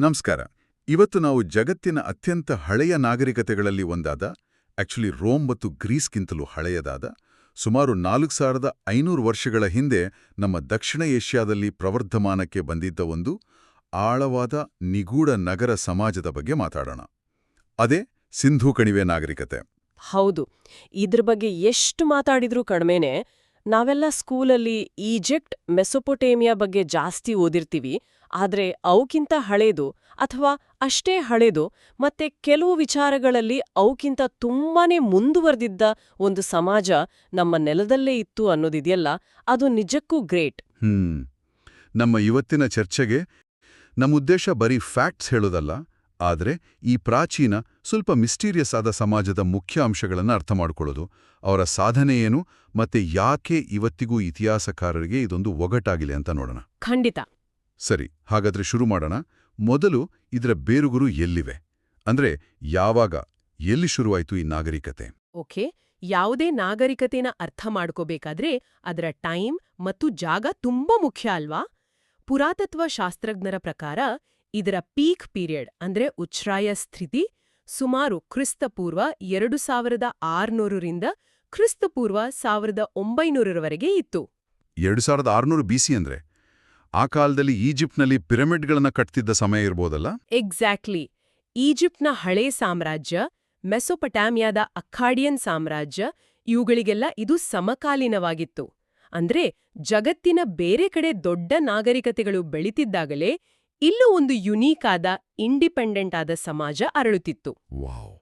ನಮಸ್ಕಾರ. ಇವತ್ತು ನಾವು ಜಗತ್ತಿನ ಅತ್ಯಂತ ಹಳೆಯ ನಾಗರಿಕತೆಗಳಲ್ಲಿ ಒಂದಾದ ಆಕ್ಚುಲಿ ರೋಮ್ ಮತ್ತು ಗ್ರೀಸ್ಗಿಂತಲೂ ಹಳೆಯದಾದ, ಸುಮಾರು ನಾಲ್ಕು ಸಾವಿರದ ಐನೂರು ವರ್ಷಗಳ ಹಿಂದೆ ನಮ್ಮ ದಕ್ಷಿಣ ಏಷ್ಯಾದಲ್ಲಿ ಪ್ರವರ್ಧಮಾನಕ್ಕೆ ಬಂದಿದ್ದ ಒಂದು ಆಳವಾದ ನಿಗೂಢ ನಗರ ಸಮಾಜದ ಬಗ್ಗೆ ಮಾತಾಡೋಣ. ಅದೇ ಸಿಂಧೂ ಕಣಿವೆ ನಾಗರಿಕತೆ. ಹೌದು. ಇದ್ರ ಬಗ್ಗೆ ಎಷ್ಟು ಮಾತಾಡಿದ್ರೂ ಕಡಿಮೆನೆ ನಾವೆಲ್ಲ ಸ್ಕೂಲಲ್ಲಿ ಈಜಿಪ್ಟ್, ಮೆಸೊಪೊಟೇಮಿಯಾ ಬಗ್ಗೆ ಜಾಸ್ತಿ ಓದಿರ್ತೀವಿ. ಆದ್ರೆ ಅವಕ್ಕಿಂತ ಹಳೇದು ಅಥವಾ ಅಷ್ಟೇ ಹಳೇದು ಮತ್ತೆ ಕೆಲವು ವಿಚಾರಗಳಲ್ಲಿ ಅವಕ್ಕಿಂತ ತುಂಬಾನೇ ಮುಂದುವರೆದಿದ್ದ ಒಂದು ಸಮಾಜ ನಮ್ಮ ನೆಲದಲ್ಲೇ ಇತ್ತು ಅನ್ನೋದಿದೆಯಲ್ಲ ಅದು ನಿಜಕ್ಕೂ ಗ್ರೇಟ್. ಹ್ಮ್. ನಮ್ಮ ಇವತ್ತಿನ ಚರ್ಚೆಗೆ ನಮ್ಮ ಉದ್ದೇಶ ಬರೀ ಫ್ಯಾಕ್ಟ್ಸ್ ಹೇಳೋದಲ್ಲ ಆದರೆ ಈ ಪ್ರಾಚೀನ ಸ್ವಲ್ಪ ಮಿಸ್ಟೀರಿಯಸ್ ಆದ ಸಮಾಜದ ಮುಖ್ಯ ಅಂಶಗಳನ್ನು ಅರ್ಥ ಮಾಡಿಕೊಳ್ಳೋದು. ಅವರ ಸಾಧನೆ ಏನು ಮತ್ತೆ ಯಾಕೆ ಇವತ್ತಿಗೂ ಇತಿಹಾಸಕಾರರಿಗೆ ಇದೊಂದು ಒಗಟಾಗಿದೆ ಅಂತ ನೋಡೋಣ. ಖಂಡಿತ. ಸರಿ ಹಾಗಾದ್ರೆ ಶುರು ಮಾಡೋಣ. ಮೊದಲು ಇದರ ಬೇರುಗುರು ಎಲ್ಲಿವೆ? ಅಂದ್ರೆ ಯಾವಾಗ ಎಲ್ಲಿ ಶುರುವಾಯಿತು ಈ ನಾಗರಿಕತೆ? ಓಕೆ ಯಾವುದೇ ನಾಗರಿಕತೆನ ಅರ್ಥ ಮಾಡ್ಕೋಬೇಕಾದ್ರೆ ಅದರ ಟೈಮ್ ಮತ್ತು ಜಾಗ ತುಂಬಾ ಮುಖ್ಯ ಅಲ್ವಾ? ಪುರಾತತ್ವ ಶಾಸ್ತ್ರಜ್ಞರ ಪ್ರಕಾರ ಇದರ ಪೀಕ್ ಪೀರಿಯಡ್ ಅಂದ್ರೆ ಉಚ್ಛ್ರಾಯ ಸ್ಥಿತಿ ಸುಮಾರು ಕ್ರಿಸ್ತಪೂರ್ವ ಎರಡು ಸಾವಿರದ ಆರ್ನೂರರಿಂದ ಕ್ರಿಸ್ತಪೂರ್ವ ಸಾವಿರದ ಒಂಬೈನೂರರವರೆಗೆ ಇತ್ತು. ಎರಡು ಸಾವಿರದ ಆರುನೂರು ಬಿಸಿ ಅಂದ್ರೆ? ಆ ಕಾಲದಲ್ಲಿ ಈಜಿಪ್ಟ್ನಲ್ಲಿ ಪಿರಮಿಡ್ಗಳನ್ನ ಕಟ್ತಿದ್ದ ಸಮಯ ಇರ್ಬೋದಲ್ಲ? ಎಕ್ಸಾಕ್ಟ್ಲಿ ಈಜಿಪ್ಟ್ನ ಹಳೇ ಸಾಮ್ರಾಜ್ಯ ಮೆಸೊಪಟಾಮಿಯಾದ ಅಖಾಡಿಯನ್ ಸಾಮ್ರಾಜ್ಯ ಇವುಗಳಿಗೆಲ್ಲ ಇದು ಸಮಕಾಲೀನವಾಗಿತ್ತು. ಅಂದ್ರೆ ಜಗತ್ತಿನ ಬೇರೆ ಕಡೆ ದೊಡ್ಡ ನಾಗರಿಕತೆಗಳು ಬೆಳಿತಿದ್ದಾಗಲೇ ಇಲ್ಲೂ ಒಂದು ಯುನೀಕ್ ಆದ ಇಂಡಿಪೆಂಡೆಂಟ್ ಆದ ಸಮಾಜ ಅರಳುತ್ತಿತ್ತು. ವಾವ್.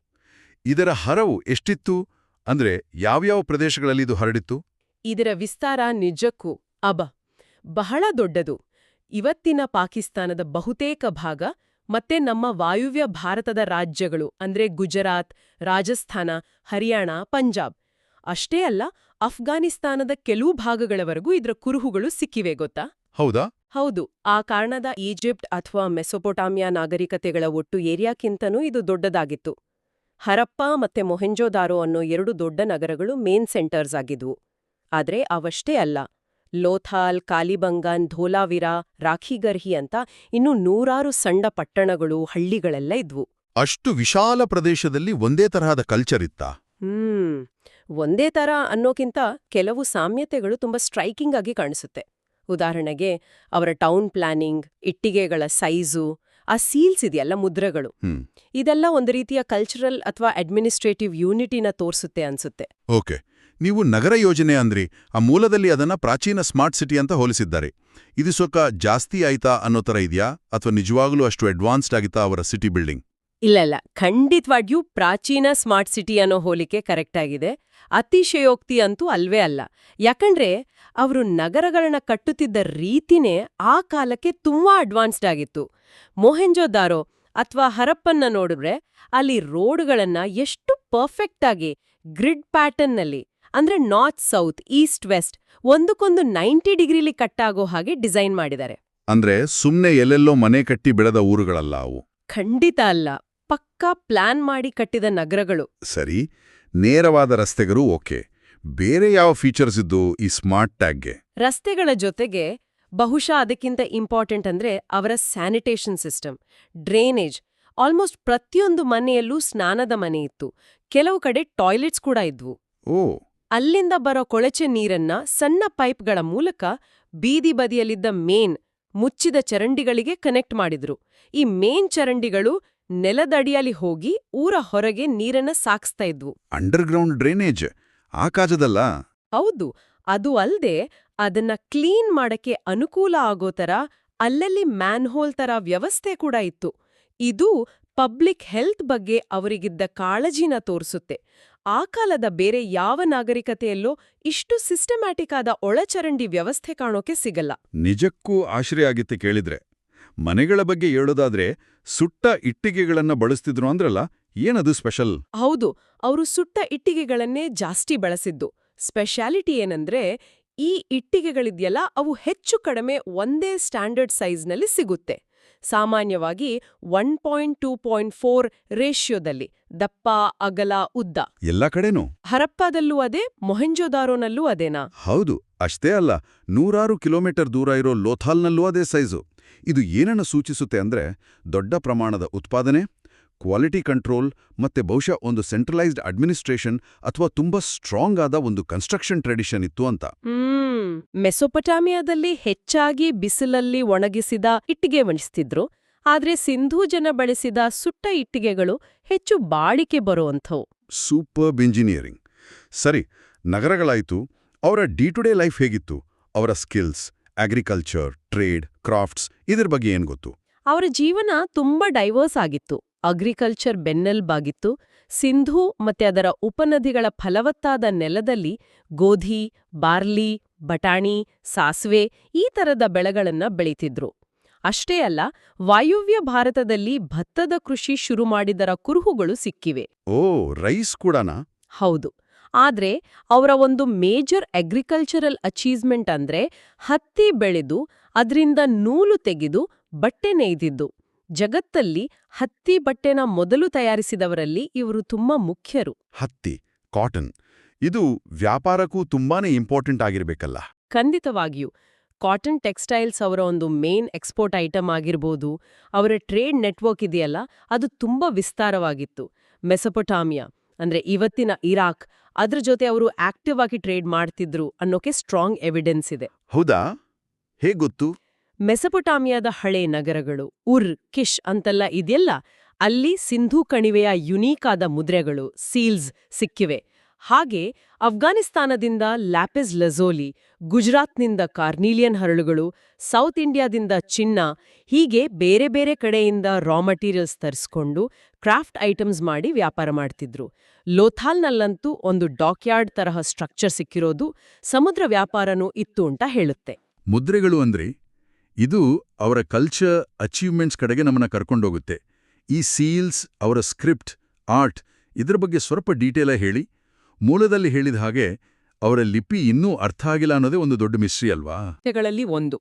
ಇದರ ಹರವು ಎಷ್ಟಿತ್ತು? ಅಂದ್ರೆ ಯಾವ್ಯಾವ ಪ್ರದೇಶಗಳಲ್ಲಿ ಇದು ಹರಡಿತ್ತು? ಇದರ ವಿಸ್ತಾರ ನಿಜಕ್ಕೂ ಅಬ. ಬಹಳ ದೊಡ್ಡದು. ಇವತ್ತಿನ ಪಾಕಿಸ್ತಾನದ ಬಹುತೇಕ ಭಾಗ ಮತ್ತೆ ನಮ್ಮ ವಾಯುವ್ಯ ಭಾರತದ ರಾಜ್ಯಗಳು ಅಂದ್ರೆ ಗುಜರಾತ್ ರಾಜಸ್ಥಾನ ಹರಿಯಾಣ ಪಂಜಾಬ್. ಅಷ್ಟೇ ಅಲ್ಲ ಅಫ್ಘಾನಿಸ್ತಾನದ ಕೆಲವು ಭಾಗಗಳವರೆಗೂ ಇದರ ಕುರುಹುಗಳು ಸಿಕ್ಕಿವೆ ಗೊತ್ತಾ? ಹೌದಾ? ಹೌದು. ಆ ಕಾರಣದ ಈಜಿಪ್ಟ್ ಅಥವಾ ಮೆಸೊಪೊಟಾಮಿಯಾ ನಾಗರಿಕತೆಗಳ ಒಟ್ಟು ಏರಿಯಾಕ್ಕಿಂತನೂ ಇದು ದೊಡ್ಡದಾಗಿತ್ತು. ಹರಪ್ಪ ಮತ್ತೆ ಮೊಹೆಂಜೋದಾರೋ ಅನ್ನೋ ಎರಡು ದೊಡ್ಡ ನಗರಗಳು ಮೇನ್ ಸೆಂಟರ್ಸ್ ಆಗಿದ್ವು. ಆದ್ರೆ ಅವಷ್ಟೇ ಅಲ್ಲ. ಲೋಥಾಲ್ ಕಾಲಿಬಂಗನ್ ಧೋಲಾವಿರಾ ರಾಖಿಗರ್ಹಿ ಅಂತ ಇನ್ನು ನೂರಾರು ಸಣ್ಣ ಪಟ್ಟಣಗಳು ಹಳ್ಳಿಗಳೆಲ್ಲ ಇದ್ವು. ಅಷ್ಟು ವಿಶಾಲ ಪ್ರದೇಶದಲ್ಲಿ ಒಂದೇ ತರಹದ ಕಲ್ಚರ್ ಇತ್ತಾ? ಹ್ಮ್. ಒಂದೇ ತರ ಅನ್ನೋಕ್ಕಿಂತ ಕೆಲವು ಸಾಮ್ಯತೆಗಳು ತುಂಬಾ ಸ್ಟ್ರೈಕಿಂಗ್ ಆಗಿ ಕಾಣಿಸುತ್ತೆ. ಉದಾಹರಣೆಗೆ ಅವರ ಟೌನ್ ಪ್ಲಾನಿಂಗ್ ಇಟ್ಟಿಗೆಗಳ ಸೈಜು ಆ ಸೀಲ್ಸ್ ಇದೆಯಲ್ಲ ಮುದ್ರೆಗಳು. ಇದೆಲ್ಲ ಒಂದು ರೀತಿಯ ಕಲ್ಚರಲ್ ಅಥವಾ ಅಡ್ಮಿನಿಸ್ಟ್ರೇಟಿವ್ ಯೂನಿಟಿನ ತೋರಿಸುತ್ತೆ ಅನ್ಸುತ್ತೆ. ಓಕೆ. ನೀವು ನಗರ ಯೋಜನೆ ಅಂದ್ರಿ. ಆ ಮೂಲದಲ್ಲಿ ಅದನ್ನ ಪ್ರಾಚೀನ ಸ್ಮಾರ್ಟ್ ಸಿಟಿ ಅಂತ ಹೋಲಿಸಿದ್ದಾರೆ. ಇದು ಸ್ವಲ್ಪ ಜಾಸ್ತಿ ಆಯ್ತಾ ಅನ್ನೋ ತರ ಇದೆಯಾ? ಅಥವಾ ನಿಜವಾಗ್ಲೂ ಅಷ್ಟು ಅಡ್ವಾನ್ಸ್ಡ್ ಆಗಿತ್ತಾ ಅವರ ಸಿಟಿ ಬಿಲ್ಡಿಂಗ್? ಇಲ್ಲ ಇಲ್ಲ ಖಂಡಿತವಾಗಿಯೂ ಪ್ರಾಚೀನ ಸ್ಮಾರ್ಟ್ ಸಿಟಿ ಅನ್ನೋ ಹೋಲಿಕೆ ಕರೆಕ್ಟ್ ಆಗಿದೆ. ಅತಿಶಯೋಕ್ತಿ ಅಂತೂ ಅಲ್ವೇ ಅಲ್ಲ. ಯಾಕಂದ್ರೆ, ಅವರು ನಗರಗಳನ್ನ ಕಟ್ಟುತ್ತಿದ್ದ ರೀತಿನೇ ಆ ಕಾಲಕ್ಕೆ ತುಂಬಾ ಅಡ್ವಾನ್ಸ್ಡ್ ಆಗಿತ್ತು. ಮೊಹೆಂಜೋದಾರೋ ಅಥವಾ ಹರಪ್ಪನ್ನ ನೋಡಿದ್ರೆ, ಅಲ್ಲಿ ರೋಡ್ಗಳನ್ನ ಎಷ್ಟು ಪರ್ಫೆಕ್ಟ್ ಆಗಿ, ಗ್ರಿಡ್ ಪ್ಯಾಟರ್ನ್ನಲ್ಲಿ ಅಂದ್ರೆ ನಾರ್ತ್ ಸೌತ್ ಈಸ್ಟ್ ವೆಸ್ಟ್ ಒಂದಕ್ಕೊಂದು ನೈಂಟಿ ಡಿಗ್ರಿಲಿ ಕಟ್ಟಾಗೋ ಹಾಗೆ ಡಿಸೈನ್ ಮಾಡಿದ್ದಾರೆ. ಅಂದ್ರೆ ಸುಮ್ನೆ ಎಲ್ಲೆಲ್ಲೋ ಮನೆ ಕಟ್ಟಿ ಬಿಡದ ಊರುಗಳಲ್ಲ ಅವು? ಖಂಡಿತ ಅಲ್ಲ. ಪಕ್ಕಾ ಪ್ಲಾನ್ ಮಾಡಿ ಕಟ್ಟಿದ ನಗರಗಳು. ಸರಿ. ನೇರವಾದ ರಸ್ತೆಗಳು ಓಕೆ. ಬೇರೆ ಯಾವ ಫೀಚರ್ಸ್ ಇದ್ದು ಈ ಸ್ಮಾರ್ಟ್ ಟ್ಯಾಗ್ಗೆ? ರಸ್ತೆಗಳ ಜೊತೆಗೆ ಬಹುಶಃ ಅದಕ್ಕಿಂತ ಇಂಪಾರ್ಟೆಂಟ್ ಅಂದ್ರೆ ಅವರ ಸ್ಯಾನಿಟೇಷನ್ ಸಿಸ್ಟಮ್ ಡ್ರೈನೇಜ್. ಆಲ್ಮೋಸ್ಟ್ ಪ್ರತಿಯೊಂದು ಮನೆಯಲ್ಲೂ ಸ್ನಾನದ ಮನೆ ಇತ್ತು. ಕೆಲವು ಕಡೆ ಟಾಯ್ಲೆಟ್ಸ್ ಕೂಡ ಇದ್ವು. ಓ. ಅಲ್ಲಿಂದ ಬರೋ ಕೊಳಚೆ ನೀರನ್ನ ಸಣ್ಣ ಪೈಪ್ಗಳ ಮೂಲಕ ಬೀದಿ ಬದಿಯಲ್ಲಿದ್ದ ಮೇನ್ ಮುಚ್ಚಿದ ಚರಂಡಿಗಳಿಗೆ ಕನೆಕ್ಟ್ ಮಾಡಿದ್ರು. ಈ ಮೇನ್ ಚರಂಡಿಗಳು ನೆಲದಡಿಯಲ್ಲಿ ಹೋಗಿ ಊರ ಹೊರಗೆ ನೀರನ್ನ ಸಾಕ್ಸ್ತಾ ಇದ್ವು. Underground drainage? ಆಕಾಶದಲ್ಲ? ಕಾಜದಲ್ಲ ಹೌದು ಅದು ಅಲ್ದೆ ಅದನ್ನ ಕ್ಲೀನ್ ಮಾಡಕ್ಕೆ ಅನುಕೂಲ ಆಗೋ ತರ ಅಲ್ಲಲ್ಲಿ ಮ್ಯಾನ್ಹೋಲ್ ತರ ವ್ಯವಸ್ಥೆ ಕೂಡ ಇತ್ತು. ಇದು ಪಬ್ಲಿಕ್ ಹೆಲ್ತ್ ಬಗ್ಗೆ ಅವರಿಗಿದ್ದ ಕಾಳಜಿನ ತೋರಿಸುತ್ತೆ. ಆ ಕಾಲದ ಬೇರೆ ಯಾವ ನಾಗರಿಕತೆಯಲ್ಲೂ ಇಷ್ಟು ಸಿಸ್ಟಮ್ಯಾಟಿಕ್ ಆದ ಒಳಚರಂಡಿ ವ್ಯವಸ್ಥೆ ಕಾಣೋಕೆ ಸಿಗಲ್ಲ. ನಿಜಕ್ಕೂ ಆಶ್ರಯ ಆಗಿತ್ತೆ ಕೇಳಿದ್ರೆ. ಮನೆಗಳ ಬಗ್ಗೆ ಹೇಳೋದಾದ್ರೆ ಸುಟ್ಟ ಇಟ್ಟಿಗೆಗಳನ್ನ ಬಳಸ್ತಿದ್ರು ಅಂದ್ರಲ್ಲ ಏನದು ಸ್ಪೆಷಲ್? ಹೌದು ಅವರು ಸುಟ್ಟ ಇಟ್ಟಿಗೆಗಳನ್ನೇ ಜಾಸ್ತಿ ಬಳಸಿದ್ದು. ಸ್ಪೆಷಾಲಿಟಿ ಏನಂದ್ರೆ ಈ ಇಟ್ಟಿಗೆಗಳಿದೆಯಲ್ಲ ಅವು ಹೆಚ್ಚು ಕಡಿಮೆ ಒಂದೇ ಸ್ಟ್ಯಾಂಡರ್ಡ್ ಸೈಜ್ನಲ್ಲಿ ಸಿಗುತ್ತೆ. ಸಾಮಾನ್ಯವಾಗಿ one point two point four ರೇಷಿಯೋದಲ್ಲಿ ದಪ್ಪ ಅಗಲ ಉದ್ದ. ಎಲ್ಲ ಕಡೆನೂ? ಹರಪ್ಪದಲ್ಲೂ ಅದೇ ಮೊಹೆಂಜೋದಾರೋನಲ್ಲೂ ಅದೇನಾ? ಹೌದು ಅಷ್ಟೇ ಅಲ್ಲ ನೂರಾರು ಕಿಲೋಮೀಟರ್ ದೂರ ಇರೋ ಲೋಥಾಲ್ನಲ್ಲೂ ಅದೇ ಸೈಜು. ಇದು ಏನನ್ನು ಸೂಚಿಸುತ್ತೆ ಅಂದ್ರೆ ದೊಡ್ಡ ಪ್ರಮಾಣದ ಉತ್ಪಾದನೆ ಕ್ವಾಲಿಟಿ ಕಂಟ್ರೋಲ್ ಮತ್ತೆ ಬಹುಶಃ ಒಂದು ಸೆಂಟ್ರಲೈಸ್ಡ್ ಅಡ್ಮಿನಿಸ್ಟ್ರೇಷನ್ ಅಥವಾ ತುಂಬಾ ಸ್ಟ್ರಾಂಗ್ ಆದ ಒಂದು ಕನ್ಸ್ಟ್ರಕ್ಷನ್ ಟ್ರೆಡಿಷನ್ ಇತ್ತು ಅಂತ. ಮೆಸೊಪಟಾಮಿಯಾದಲ್ಲಿ ಹೆಚ್ಚಾಗಿ ಬಿಸಿಲಲ್ಲಿ ಒಣಗಿಸಿದ ಇಟ್ಟಿಗೆ ವಣಿಸ್ತಿದ್ರು. ಆದ್ರೆ ಸಿಂಧೂ ಜನ ಬಳಸಿದ ಸುಟ್ಟ ಇಟ್ಟಿಗೆಗಳು ಹೆಚ್ಚು ಬಾಳಿಕೆ ಬರುವಂಥವು. ಸೂಪರ್ಬ್ ಇಂಜಿನಿಯರಿಂಗ್ ಸರಿ ನಗರಗಳಾಯ್ತು. ಅವರ ಡೇ ಟು ಡೇ ಲೈಫ್ ಹೇಗಿತ್ತು? ಅವರ ಸ್ಕಿಲ್ಸ್ ಅಗ್ರಿಕಲ್ಚರ್ ಟ್ರೇಡ್ ಕ್ರಾಫ್ಟ್ಸ್ ಇದ್ರ ಬಗ್ಗೆ ಏನ್ ಗೊತ್ತು? ಅವರ ಜೀವನ ತುಂಬಾ ಡೈವರ್ಸ್ ಆಗಿತ್ತು. ಅಗ್ರಿಕಲ್ಚರ್ ಬೆನ್ನೆಲ್ಬಾಗಿತ್ತು. ಸಿಂಧೂ ಮತ್ತೆ ಅದರ ಉಪನದಿಗಳ ಫಲವತ್ತಾದ ನೆಲದಲ್ಲಿ ಗೋಧಿ ಬಾರ್ಲಿ ಬಟಾಣಿ ಸಾಸ್ವೆ ಈ ತರದ ಬೆಳೆಗಳನ್ನ ಬೆಳೀತಿದ್ರು. ಅಷ್ಟೇ ಅಲ್ಲ ವಾಯುವ್ಯ ಭಾರತದಲ್ಲಿ ಭತ್ತದ ಕೃಷಿ ಶುರು ಮಾಡಿದರ ಕುರುಹುಗಳು ಸಿಕ್ಕಿವೆ. ಓ ರೈಸ್ ಕೂಡನಾ? ಹೌದು. ಆದ್ರೆ ಅವರ ಒಂದು ಮೇಜರ್ ಅಗ್ರಿಕಲ್ಚರಲ್ ಅಚೀವ್ಮೆಂಟ್ ಅಂದ್ರೆ ಹತ್ತಿ ಬೆಳೆದು ಅದರಿಂದ ನೂಲು ತೆಗೆದು ಬಟ್ಟೆ ನೇಯ್ದಿದ್ದು. ಜಗತ್ತಲ್ಲಿ ಹತ್ತಿ ಬಟ್ಟೆನ ಮೊದಲು ತಯಾರಿಸಿದವರಲ್ಲಿ ಇವರು ತುಂಬಾ ಮುಖ್ಯರು. ಹತ್ತಿ ಕಾಟನ್ ಇದು ವ್ಯಾಪಾರಕ್ಕೂ ತುಂಬಾನೇ ಇಂಪಾರ್ಟೆಂಟ್ ಆಗಿರಬೇಕಲ್ಲ. ಖಂಡಿತವಾಗಿಯೂ ಕಾಟನ್ ಟೆಕ್ಸ್ಟೈಲ್ಸ್ ಅವರ ಒಂದು ಮೇನ್ ಎಕ್ಸ್ಪೋರ್ಟ್ ಐಟಮ್ ಆಗಿರ್ಬೋದು ಅವರ ಟ್ರೇಡ್ ನೆಟ್ವರ್ಕ್ ಇದೆಯಲ್ಲ ಅದು ತುಂಬಾ ವಿಸ್ತಾರವಾಗಿತ್ತು. ಮೆಸಪೊಟಾಮಿಯಾ ಅಂದ್ರೆ ಇವತ್ತಿನ ಇರಾಕ್ ಅದ್ರ ಜೊತೆ ಅವರು ಆಕ್ಟಿವ್ ಆಗಿ ಟ್ರೇಡ್ ಮಾಡ್ತಿದ್ರು ಅನ್ನೋಕೆ ಸ್ಟ್ರಾಂಗ್ ಎವಿಡೆನ್ಸ್ ಇದೆ. ಹೌದಾ? ಹೇಗೊತ್ತು ಗೊತ್ತು? ಮೆಸೊಪೊಟಾಮಿಯಾದ ಹಳೆ ನಗರಗಳು, ಉರ್, ಕಿಶ್ ಅಂತೆಲ್ಲ ಇದೆಯಲ್ಲ, ಅಲ್ಲಿ ಸಿಂಧೂ ಕಣಿವೆಯ ಯುನೀಕ್ ಆದ ಮುದ್ರೆಗಳು, ಸೀಲ್ಸ್ ಸಿಕ್ಕಿವೆ. ಹಾಗೆ ಅಫ್ಘಾನಿಸ್ತಾನದಿಂದ ಲ್ಯಾಪಿಸ್ ಲಜೋಲಿ, ಗುಜರಾತ್ನಿಂದ ಕಾರ್ನೀಲಿಯನ್ ಹರಳುಗಳು, ಸೌತ್ ಇಂಡಿಯಾದಿಂದ ಚಿನ್ನ, ಹೀಗೆ ಬೇರೆ ಬೇರೆ ಕಡೆಯಿಂದ ರಾ ಮಟೀರಿಯಲ್ಸ್ ತರಿಸ್ಕೊಂಡು ಕ್ರಾಫ್ಟ್ ಐಟಮ್ಸ್ ಮಾಡಿ ವ್ಯಾಪಾರ ಮಾಡ್ತಿದ್ರು. ಲೋಥಾಲ್ನಲ್ಲಂತೂ ಒಂದು ಡಾಕ್ಯಾರ್ಡ್ ತರಹ ಸ್ಟ್ರಕ್ಚರ್ ಸಿಕ್ಕಿರೋದು ಸಮುದ್ರ ವ್ಯಾಪಾರನೂ ಇತ್ತು ಅಂತ ಹೇಳುತ್ತೆ. ಮುದ್ರೆಗಳು ಅಂದ್ರೆ? ಇದು ಅವರ ಕಲ್ಚರ್ ಅಚೀವ್ಮೆಂಟ್ಸ್ ಕಡೆಗೆ ನಮ್ಮನ್ನ ಕರ್ಕೊಂಡೋಗುತ್ತೆ. ಈ ಸೀಲ್ಸ್ ಅವರ ಸ್ಕ್ರಿಪ್ಟ್ ಆರ್ಟ್ ಇದರ ಬಗ್ಗೆ ಸ್ವಲ್ಪ ಡೀಟೇಲ ಹೇಳಿ. ಮೂಲದಲ್ಲಿ ಹೇಳಿದ ಹಾಗೆ ಅವರ ಲಿಪಿ ಇನ್ನೂ ಅರ್ಥ ಆಗಿಲ್ಲ ಅನ್ನೋದೇ ಒಂದು ದೊಡ್ಡ ಮಿಸ್ಟ್ರಿ ಅಲ್ವಾ? ಗಳಲ್ಲಿ ಒಂದು.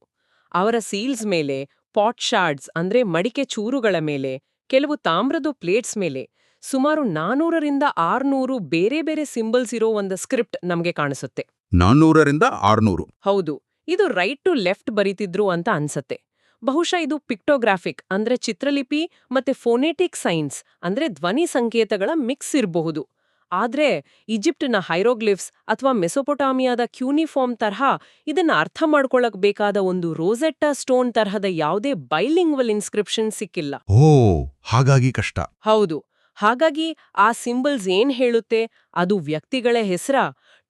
ಅವರ ಸೀಲ್ಸ್ ಮೇಲೆ ಪಾಟ್ ಶಾರ್ಡ್ಸ್ ಅಂದ್ರೆ ಮಡಿಕೆ ಚೂರುಗಳ ಮೇಲೆ ಕೆಲವು ತಾಮ್ರದ ಪ್ಲೇಟ್ಸ್ ಮೇಲೆ ಸುಮಾರು ನಾನೂರರಿಂದ ಆರ್ನೂರು ಬೇರೆ ಬೇರೆ ಸಿಂಬಲ್ಸ್ ಇರೋ ಒಂದು ಸ್ಕ್ರಿಪ್ಟ್ ನಮಗೆ ಕಾಣಿಸುತ್ತೆ. ನಾನೂರರಿಂದ ಆರ್ನೂರು. ಹೌದು. ಇದು ರೈಟ್ ಟು ಲೆಫ್ಟ್ ಬರೀತಿದ್ರು ಅಂತ ಅನ್ಸತ್ತೆ. ಬಹುಶಃ ಇದು ಪಿಕ್ಟೋಗ್ರಾಫಿಕ್ ಅಂದ್ರೆ ಚಿತ್ರಲಿಪಿ ಮತ್ತೆ ಫೋನೆಟಿಕ್ ಸೈನ್ಸ್ ಅಂದ್ರೆ ಧ್ವನಿ ಸಂಕೇತಗಳ ಮಿಕ್ಸ್ ಇರಬಹುದು. ಆದ್ರೆ ಈಜಿಪ್ಟ್ನ ಹೈರೋಗ್ಲಿಫ್ಸ್ ಅಥವಾ ಮೆಸೊಪೊಟಾಮಿಯಾದ ಕ್ಯೂನಿಫಾರ್ಮ್ ತರಹ ಇದನ್ನ ಅರ್ಥ ಮಾಡ್ಕೊಳ್ಳಕ್ ಬೇಕಾದ ಒಂದು ರೋಸೆಟ್ಟ ಸ್ಟೋನ್ ತರಹದ ಯಾವುದೇ ಬೈಲಿಂಗ್ವಲ್ ಇನ್ಸ್ಕ್ರಿಪ್ಷನ್ ಸಿಕ್ಕಿಲ್ಲ. ಓ ಹಾಗಾಗಿ ಕಷ್ಟ. ಹೌದು. ಹಾಗಾಗಿ ಆ ಸಿಂಬಲ್ಸ್ ಏನ್ ಹೇಳುತ್ತೆ? ಅದು ವ್ಯಕ್ತಿಗಳ ಹೆಸರ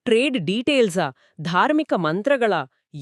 ಟ್ರೇಡ್ ಡೀಟೇಲ್ಸ ಧಾರ್ಮಿಕ ಮಂತ್ರಗಳ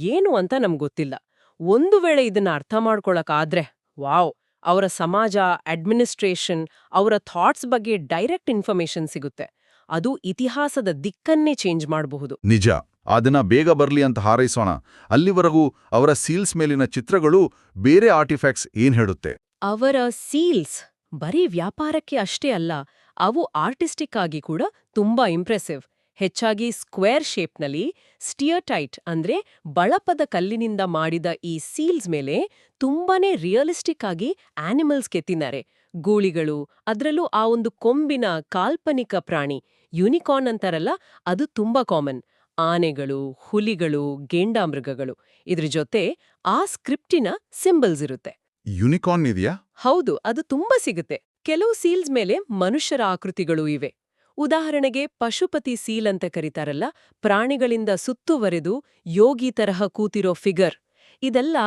ಏನು ಅಂತ ನಮ್ಗೊತ್ತಿಲ್ಲ ಒಂದು ವೇಳೆ ಇದನ್ನ ಅರ್ಥ ಮಾಡ್ಕೊಳಕಾದ್ರೆ ವಾವ್ ಅವರ ಸಮಾಜ ಅಡ್ಮಿನಿಸ್ಟ್ರೇಷನ್ ಅವರ ಥಾಟ್ಸ್ ಬಗ್ಗೆ ಡೈರೆಕ್ಟ್ ಇನ್ಫಾರ್ಮೇಶನ್ ಸಿಗುತ್ತೆ. ಅದು ಇತಿಹಾಸದ ದಿಕ್ಕನ್ನೇ ಚೇಂಜ್ ಮಾಡಬಹುದು. ನಿಜ. ಅದನ್ನ ಬೇಗ ಬರಲಿ ಅಂತ ಹಾರೈಸೋಣ. ಅಲ್ಲಿವರೆಗೂ ಅವರ ಸೀಲ್ಸ್ ಮೇಲಿನ ಚಿತ್ರಗಳು ಬೇರೆ ಆರ್ಟಿಫ್ಯಾಕ್ಟ್ಸ್ ಏನ್ ಹೇಳುತ್ತೆ? ಅವರ ಸೀಲ್ಸ್ ಬರೀ ವ್ಯಾಪಾರಕ್ಕೆ ಅಷ್ಟೇ ಅಲ್ಲ ಅವು ಆರ್ಟಿಸ್ಟಿಕ್ ಆಗಿ ಕೂಡ ತುಂಬಾ ಇಂಪ್ರೆಸಿವ್. ಹೆಚ್ಚಾಗಿ ಸ್ಕ್ವೇರ್ ಶೇಪ್ನಲ್ಲಿ ಸ್ಟಿಯರ್ಟೈಟ್ ಅಂದ್ರೆ ಬಳಪದ ಕಲ್ಲಿನಿಂದ ಮಾಡಿದ ಈ ಸೀಲ್ಸ್ ಮೇಲೆ ತುಂಬಾನೇ ರಿಯಲಿಸ್ಟಿಕ್ ಆಗಿ ಆನಿಮಲ್ಸ್ ಕೆತ್ತಿದ್ದಾರೆ. ಗೂಳಿಗಳು ಅದ್ರಲ್ಲೂ ಆ ಒಂದು ಕೊಂಬಿನ ಕಾಲ್ಪನಿಕ ಪ್ರಾಣಿ ಯೂನಿಕಾರ್ನ್ ಅಂತಾರಲ್ಲ ಅದು ತುಂಬಾ ಕಾಮನ್. ಆನೆಗಳು ಹುಲಿಗಳು ಗೇಂಡಾಮೃಗಗಳು ಇದ್ರ ಜೊತೆ ಆ ಸ್ಕ್ರಿಪ್ಟಿನ ಸಿಂಬಲ್ಸ್ ಇರುತ್ತೆ. ಯುನಿಕಾರ್ನ್ ಇದೆಯಾ? ಹೌದು ಅದು ತುಂಬಾ ಸಿಗುತ್ತೆ. ಕೆಲವು ಸೀಲ್ಸ್ ಮೇಲೆ ಮನುಷ್ಯರ ಆಕೃತಿಗಳು ಇವೆ. ಉದಾಹರಣೆಗೆ ಪಶುಪತಿ ಸೀಲ್ ಅಂತ ಕರೀತಾರಲ್ಲ, ಪ್ರಾಣಿಗಳಿಂದ ಸುತ್ತುವರೆದು ಯೋಗಿ ತರಹ ಕೂತಿರೋ ಫಿಗರ್, ಇದೆಲ್ಲ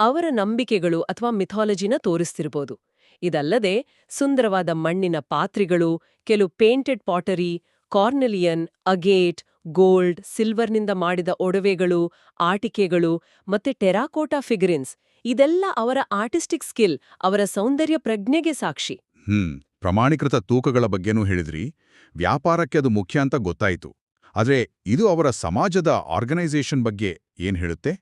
ಅವರ ನಂಬಿಕೆಗಳು ಅಥವಾ ಮಿಥಾಲಜಿನ ತೋರಿಸ್ತಿರ್ಬೋದು. ಇದಲ್ಲದೆ ಸುಂದರವಾದ ಮಣ್ಣಿನ ಪಾತ್ರೆಗಳು, ಕೆಲವು painted pottery, carnelian, agate, gold, ಸಿಲ್ವರ್ನಿಂದ ಮಾಡಿದ ಒಡವೆಗಳು, ಆಟಿಕೆಗಳು ಮತ್ತೆ ಟೆರಾಕೋಟಾ ಫಿಗರಿನ್ಸ್, ಇದೆಲ್ಲ ಅವರ ಆರ್ಟಿಸ್ಟಿಕ್ ಸ್ಕಿಲ್, ಅವರ ಸೌಂದರ್ಯ ಪ್ರಜ್ಞೆಗೆ ಸಾಕ್ಷಿ. ಪ್ರಮಾಣೀಕೃತ ತೂಕಗಳ ಬಗ್ಗೆನೂ ಹೇಳಿದ್ರಿ. ವ್ಯಾಪಾರಕ್ಕೆ ಅದು ಮುಖ್ಯ ಅಂತ ಗೊತ್ತಾಯಿತು. ಆದ್ರೆ ಇದು ಅವರ ಸಮಾಜದ ಆರ್ಗನೈಸೇಷನ್ ಬಗ್ಗೆ ಏನ್ ಹೇಳುತ್ತೆ?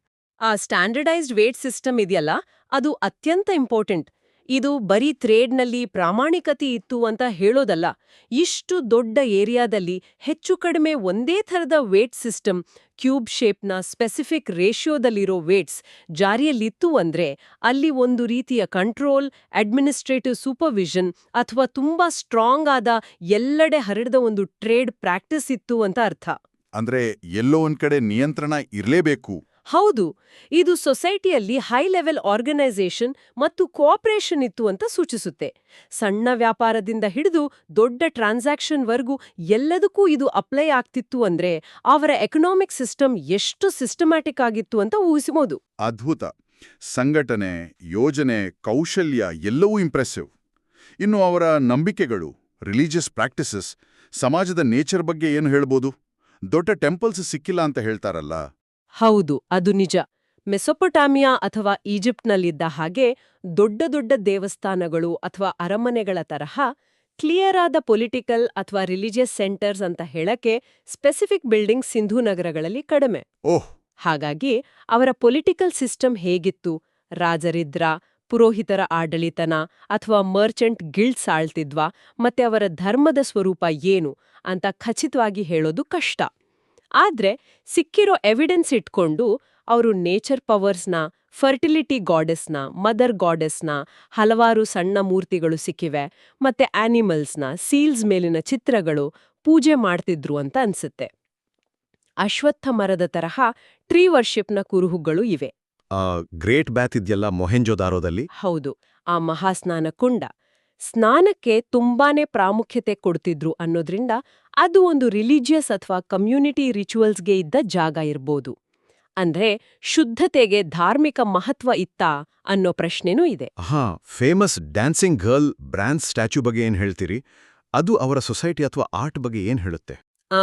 ಆ ಸ್ಟ್ಯಾಂಡರ್ಡೈಸ್ಡ್ ವೇಟ್ ಸಿಸ್ಟಮ್ ಇದೆಯಲ್ಲ, ಅದು ಅತ್ಯಂತ ಇಂಪಾರ್ಟೆಂಟ್. ಇದು ಬರೀ ಟ್ರೇಡ್ನಲ್ಲಿ ಪ್ರಾಮಾಣಿಕತೆ ಇತ್ತು ಅಂತ ಹೇಳೋದಲ್ಲ. ಇಷ್ಟು ದೊಡ್ಡ ಏರಿಯಾದಲ್ಲಿ ಹೆಚ್ಚು ಕಡಿಮೆ ಒಂದೇ ಥರದ ವೇಟ್ ಸಿಸ್ಟಮ್, ಕ್ಯೂಬ್ ಶೇಪ್ನ ಸ್ಪೆಸಿಫಿಕ್ ರೇಷಿಯೋದಲ್ಲಿರೋ ವೇಟ್ಸ್ ಜಾರಿಯಲ್ಲಿತ್ತು ಅಂದ್ರೆ ಅಲ್ಲಿ ಒಂದು ರೀತಿಯ ಕಂಟ್ರೋಲ್, ಅಡ್ಮಿನಿಸ್ಟ್ರೇಟಿವ್ ಸೂಪರ್ವಿಷನ್ ಅಥವಾ ತುಂಬಾ ಸ್ಟ್ರಾಂಗ್ ಆದ ಎಲ್ಲೆಡೆ ಹರಡಿದ ಒಂದು ಟ್ರೇಡ್ ಪ್ರಾಕ್ಟೀಸ್ ಇತ್ತು ಅಂತ ಅರ್ಥ. ಅಂದ್ರೆ ಎಲ್ಲೋ ಒಂದ್ ಕಡೆ ನಿಯಂತ್ರಣ ಇರ್ಲೇಬೇಕು. ಹೌದು, ಇದು ಸೊಸೈಟಿಯಲ್ಲಿ ಹೈ ಲೆವೆಲ್ ಆರ್ಗನೈಸೇಷನ್ ಮತ್ತು ಕೋಆಪರೇಷನ್ ಇತ್ತು ಅಂತ ಸೂಚಿಸುತ್ತೆ. ಸಣ್ಣ ವ್ಯಾಪಾರದಿಂದ ಹಿಡಿದು ದೊಡ್ಡ ಟ್ರಾನ್ಸಾಕ್ಷನ್ವರೆಗೂ ಎಲ್ಲದಕ್ಕೂ ಇದು ಅಪ್ಲೈ ಆಗ್ತಿತ್ತು ಅಂದ್ರೆ ಅವರ ಎಕನಾಮಿಕ್ ಸಿಸ್ಟಮ್ ಎಷ್ಟು ಸಿಸ್ಟಮ್ಯಾಟಿಕ್ ಆಗಿತ್ತು ಅಂತ ಊಹಿಸಬಹುದು. ಅದ್ಭುತ! ಸಂಘಟನೆ, ಯೋಜನೆ, ಕೌಶಲ್ಯ ಎಲ್ಲವೂ ಇಂಪ್ರೆಸಿವ್ ಇನ್ನು ಅವರ ನಂಬಿಕೆಗಳು ರಿಲಿಜಿಯಸ್ ಪ್ರಾಕ್ಟಿಸಸ್ ಸಮಾಜದ ನೇಚರ್ ಬಗ್ಗೆ ಏನು ಹೇಳ್ಬೋದು? ದೊಡ್ಡ ಟೆಂಪಲ್ಸ್ ಸಿಕ್ಕಿಲ್ಲ ಅಂತ ಹೇಳ್ತಾರಲ್ಲ. ಹೌದು ಅದು ನಿಜ. ಮೆಸೊಪೊಟಾಮಿಯಾ ಅಥವಾ ಈಜಿಪ್ಟ್ನಲ್ಲಿದ್ದ ಹಾಗೆ ದೊಡ್ಡ ದೊಡ್ಡ ದೇವಸ್ಥಾನಗಳು ಅಥವಾ ಅರಮನೆಗಳ ತರಹ ಕ್ಲಿಯರ್ ಆದ ಪೊಲಿಟಿಕಲ್ ಅಥವಾ ರಿಲಿಜಿಯಸ್ ಸೆಂಟರ್ಸ್ ಅಂತ ಹೇಳಕ್ಕೆ ಸ್ಪೆಸಿಫಿಕ್ ಬಿಲ್ಡಿಂಗ್ ಸಿಂಧೂ ನಗರಗಳಲ್ಲಿ ಕಡಿಮೆ. ಓಹ್! ಹಾಗಾಗಿ ಅವರ ಪೊಲಿಟಿಕಲ್ ಸಿಸ್ಟಮ್ ಹೇಗಿತ್ತು? ರಾಜರಿದ್ರ ಪುರೋಹಿತರ ಆಡಳಿತನ ಅಥವಾ ಮರ್ಚೆಂಟ್ ಗಿಲ್ಡ್ಸ್ ಆಳ್ತಿದ್ವಾ ಮತ್ತೆ ಅವರ ಧರ್ಮದ ಸ್ವರೂಪ ಏನು? ಅಂತ ಖಚಿತವಾಗಿ ಹೇಳೋದು ಕಷ್ಟ. ಆದ್ರೆ ಸಿಕ್ಕಿರೋ ಎವಿಡೆನ್ಸ್ ಇಟ್ಕೊಂಡು ಅವರು ನೇಚರ್ ಪವರ್ಸ್ನ ಫರ್ಟಿಲಿಟಿ ಗಾಡೆಸ್ನ ಮದರ್ ಗಾಡೆಸ್ನ ಹಲವಾರು ಸಣ್ಣ ಮೂರ್ತಿಗಳು ಸಿಕ್ಕಿವೆ ಮತ್ತೆ ಆನಿಮಲ್ಸ್ನ ಸೀಲ್ಸ್ ಮೇಲಿನ ಚಿತ್ರಗಳು ಪೂಜೆ ಮಾಡ್ತಿದ್ರು ಅಂತ ಅನ್ಸುತ್ತೆ. ಅಶ್ವತ್ಥ ಮರದ ತರಹ ಟ್ರೀ ವರ್ಷಿಪ್ನ ಕುರುಹುಗಳು ಇವೆ. ಗ್ರೇಟ್ ಬ್ಯಾತ್ ಇದೆಯಲ್ಲ ಮೊಹೆಂಜೊದಾರೋದಲ್ಲಿ? ಹೌದು ಆ ಮಹಾಸ್ನಾನ ಕುಂಡ ಸ್ನಾನಕ್ಕೆ ತುಂಬಾನೇ ಪ್ರಾಮುಖ್ಯತೆ ಕೊಡ್ತಿದ್ರು ಅನ್ನೋದ್ರಿಂದ ಅದು ಒಂದು ರಿಲಿಜಿಯಸ್ ಅಥವಾ ಕಮ್ಯುನಿಟಿ ರಿಚುವಲ್ಸ್ಗೆ ಇದ್ದ ಜಾಗ ಇರ್ಬೋದು. ಅಂದ್ರೆ ಶುದ್ಧತೆಗೆ ಧಾರ್ಮಿಕ ಮಹತ್ವ ಇತ್ತಾ ಅನ್ನೋ ಪ್ರಶ್ನೆನೂ ಇದೆ. ಹಾ famous dancing girl bronze statue ಬಗ್ಗೆ ಏನ್ ಹೇಳ್ತೀರಿ? ಅದು ಅವರ ಸೊಸೈಟಿ ಅಥವಾ ಆರ್ಟ್ ಬಗ್ಗೆ ಏನ್ ಹೇಳುತ್ತೆ? ಆ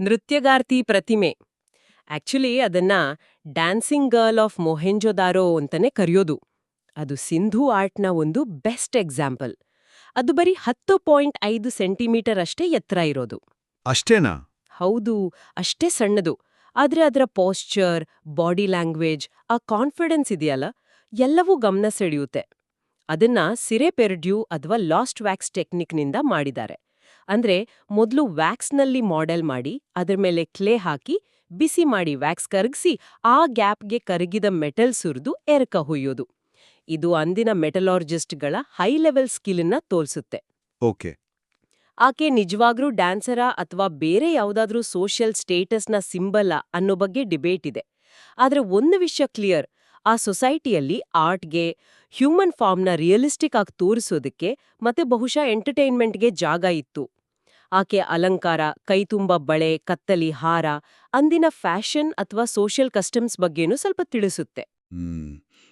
ನೃತ್ಯಗಾರ್ತಿ ಪ್ರತಿಮೆ. ಆಕ್ಚುಲಿ ಅದನ್ನ ಡ್ಯಾನ್ಸಿಂಗ್ ಗರ್ಲ್ ಆಫ್ ಮೊಹೆಂಜೊದಾರೋ ಅಂತಾನೆ ಕರೆಯೋದು. ಅದು ಸಿಂಧೂ ಆರ್ಟ್ನ ಒಂದು ಬೆಸ್ಟ್ ಎಕ್ಸಾಂಪಲ್. ಅದು ಬರೀ ಹತ್ತು ಪಾಯಿಂಟ್ ಐದು ಸೆಂಟಿಮೀಟರ್ ಅಷ್ಟೇ ಎತ್ತರ ಇರೋದು. ಅಷ್ಟೇನಾ? ಹೌದು ಅಷ್ಟೇ ಸಣ್ಣದು. ಆದ್ರೆ ಅದರ ಪಾಶ್ಚರ್ ಬಾಡಿ ಲ್ಯಾಂಗ್ವೇಜ್ ಆ ಕಾನ್ಫಿಡೆನ್ಸ್ ಇದೆಯಲ್ಲ ಎಲ್ಲವೂ ಗಮನ ಸೆಳೆಯುತ್ತೆ. ಅದನ್ನ ಸಿರೆ ಪೆರ್ಡ್ಯೂ ಅಥವಾ ಲಾಸ್ಟ್ ವ್ಯಾಕ್ಸ್ ಟೆಕ್ನಿಕ್ನಿಂದ ಮಾಡಿದ್ದಾರೆ. ಅಂದ್ರೆ ಮೊದಲು ವ್ಯಾಕ್ಸ್ನಲ್ಲಿ ಮಾಡೆಲ್ ಮಾಡಿ ಅದರ ಮೇಲೆ ಕ್ಲೇ ಹಾಕಿ ಬಿಸಿ ಮಾಡಿ ವ್ಯಾಕ್ಸ್ ಕರಗಿಸಿ ಆ ಗ್ಯಾಪ್ಗೆ ಕರಗಿದ ಮೆಟಲ್ ಸುರಿದು ಎರಕ ಹುಯ್ಯೋದು. ಇದು ಅಂದಿನ ಮೆಟಲಾರ್ಜಿಸ್ಟ್ಗಳ ಹೈ ಲೆವೆಲ್ ಸ್ಕಿಲ್ನ ತೋಲ್ಸುತ್ತೆ. ಓಕೆ. ಆಕೆ ನಿಜವಾಗ್ರೂ ಡ್ಯಾನ್ಸರ ಅಥವಾ ಬೇರೆ ಯಾವುದಾದ್ರೂ ಸೋಷಿಯಲ್ ಸ್ಟೇಟಸ್ನ ಸಿಂಬಲ ಅನ್ನೋ ಬಗ್ಗೆ ಡಿಬೇಟ್ ಇದೆ. ಆದ್ರೆ ಒಂದು ವಿಷಯ ಕ್ಲಿಯರ್ ಆ ಸೊಸೈಟಿಯಲ್ಲಿ ಆರ್ಟ್ಗೆ ಹ್ಯೂಮನ್ ಫಾರ್ಮ್ನ ರಿಯಲಿಸ್ಟಿಕ್ ಆಗಿ ತೋರಿಸೋದಕ್ಕೆ ಮತ್ತೆ ಬಹುಶಃ ಎಂಟರ್ಟೈನ್ಮೆಂಟ್ಗೆ ಜಾಗ ಇತ್ತು. ಆಕೆ ಅಲಂಕಾರ ಕೈತುಂಬ ಬಳೆ ಕತ್ತಲಿ ಹಾರ ಅಂದಿನ ಫ್ಯಾಷನ್ ಅಥವಾ ಸೋಷಿಯಲ್ ಕಸ್ಟಮ್ಸ್ ಬಗ್ಗೆನೂ ಸ್ವಲ್ಪ ತಿಳಿಸುತ್ತೆ.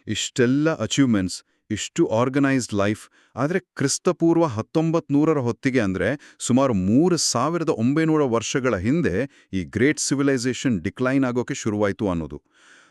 ಇಷ್ಟೆಲ್ಲ ಅಚೀವ್ಮೆಂಟ್ಸ್ ಇಷ್ಟು ಆರ್ಗನೈಸ್ಡ್ ಲೈಫ್ ಆದರೆ ಕ್ರಿಸ್ತಪೂರ್ವ ಹತ್ತೊಂಬತ್ತು ನೂರರ ಹೊತ್ತಿಗೆ ಅಂದ್ರೆ ಸುಮಾರು ಮೂರು ಸಾವಿರದ ಒಂಬೈನೂರ ವರ್ಷಗಳ ಹಿಂದೆ ಈ ಗ್ರೇಟ್ ಸಿವಿಲೈಸೇಷನ್ ಡಿಕ್ಲೈನ್ ಆಗೋಕೆ ಶುರುವಾಯಿತು ಅನ್ನೋದು.